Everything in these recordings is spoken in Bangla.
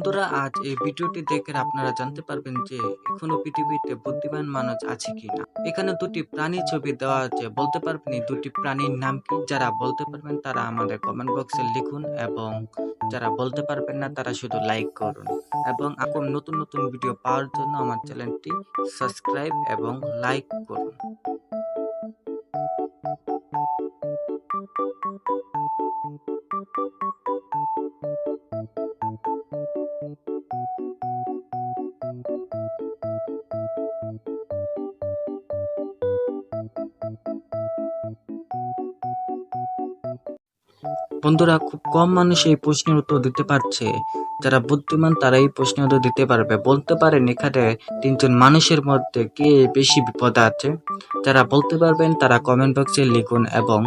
বন্ধুরা, আজ এই ভিডিওটি দেখে আপনারা জানতে পারবেন যে এখনও পৃথিবীতে বুদ্ধিমান মানুষ আছে কিনা। এখানে দুটি প্রাণী ছবি দেওয়া আছে। বলতে পারবেন দুটি প্রাণীর নাম কি? যারা বলতে পারবেন তারা আমাদের কমেন্ট বক্সে লিখুন এবং যারা বলতে পারবেন না তারা শুধু লাইক করুন। এবং এখন নতুন নতুন ভিডিও পাওয়ার জন্য আমার চ্যানেলটি সাবস্ক্রাইব এবং লাইক করুন। বন্ধুরা, খুব কম মানুষ এই প্রশ্নের উত্তর দিতে পারছে। যারা বুদ্ধিমান তারা এই প্রশ্নের উত্তর দিতে পারবে। বলতে পারেন, এখানে তিনজন মানুষের মধ্যে কে বেশি বিপদে আছে? যারা বলতে পারবেন, তারা কমেন্ট বক্সে লিখুন এবং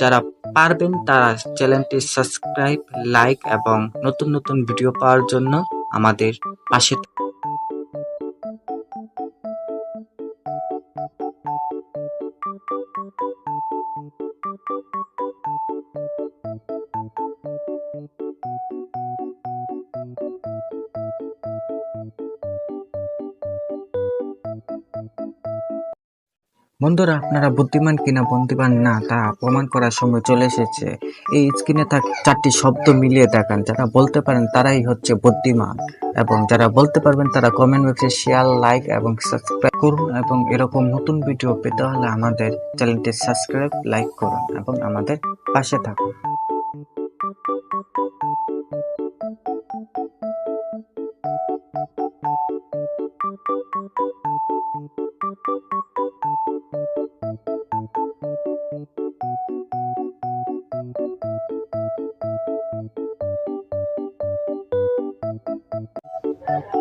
যারা পারবেন, তারা চ্যানেলটি সাবস্ক্রাইব লাইক এবং নতুন নতুন ভিডিও পাওয়ার জন্য আমাদের পাশে Thank you. বন্ধুরা, আপনারা বুদ্ধিমান কিনা বুদ্ধিমান না, তা প্রমাণ করার সময় চলে এসেছে। এই স্ক্রিনে থাক চারটি শব্দ মিলিয়ে দেখান। যারা বলতে পারেন তারাই হচ্ছে বুদ্ধিমান। এবং যারা বলতে পারবেন তারা কমেন্ট বক্সে শেয়ার লাইক এবং সাবস্ক্রাইব করুন এবং এরকম নতুন ভিডিও পেতে হলে আমাদের চ্যানেলটি সাবস্ক্রাইব লাইক করুন এবং আমাদের পাশে থাকুন।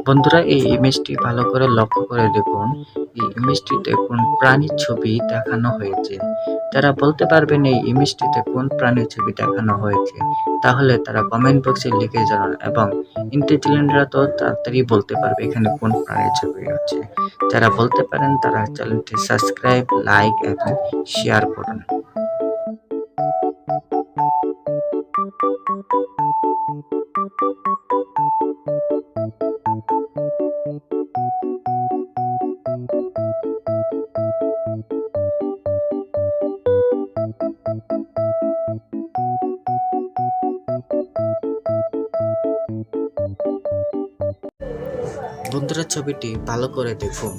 বন্ধুরা, এই ইমেজটি ভালো করে লক্ষ্য করে দেখুন। এই ইমেজটিতে কোন প্রাণীর ছবি দেখানো হয়েছে। যারা বলতে পারবেন এই ইমেজটিতে কোন প্রাণীর ছবি দেখানো হয়েছে, তাহলে তারা কমেন্ট বক্সে লিখে জানান এবং ইন্টেলিজেন্টরা তো তাড়াতাড়ি বলতে পারবে এখানে কোন প্রাণীর ছবি আছে যারা বলতে পারেন, তারা চ্যানেলটি সাবস্ক্রাইব লাইক এবং শেয়ার করুন। বন্ধুরা ছবিটি ভালো করে দেখুন।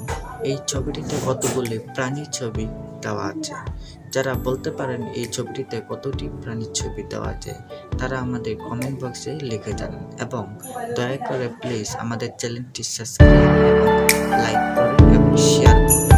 এই ছবিটিতে কতগুলি প্রাণীর ছবি দেওয়া আছে। যারা বলতে পারেন এই ছবিটিতে কতটি প্রাণীর ছবি দেওয়া আছে, তারা আমাদের কমেন্ট বক্সে লিখে যান এবং দয়া করে প্লিজ আমাদের চ্যানেলটি সাবস্ক্রাইব এবং লাইক করুন এবং শেয়ার করুন।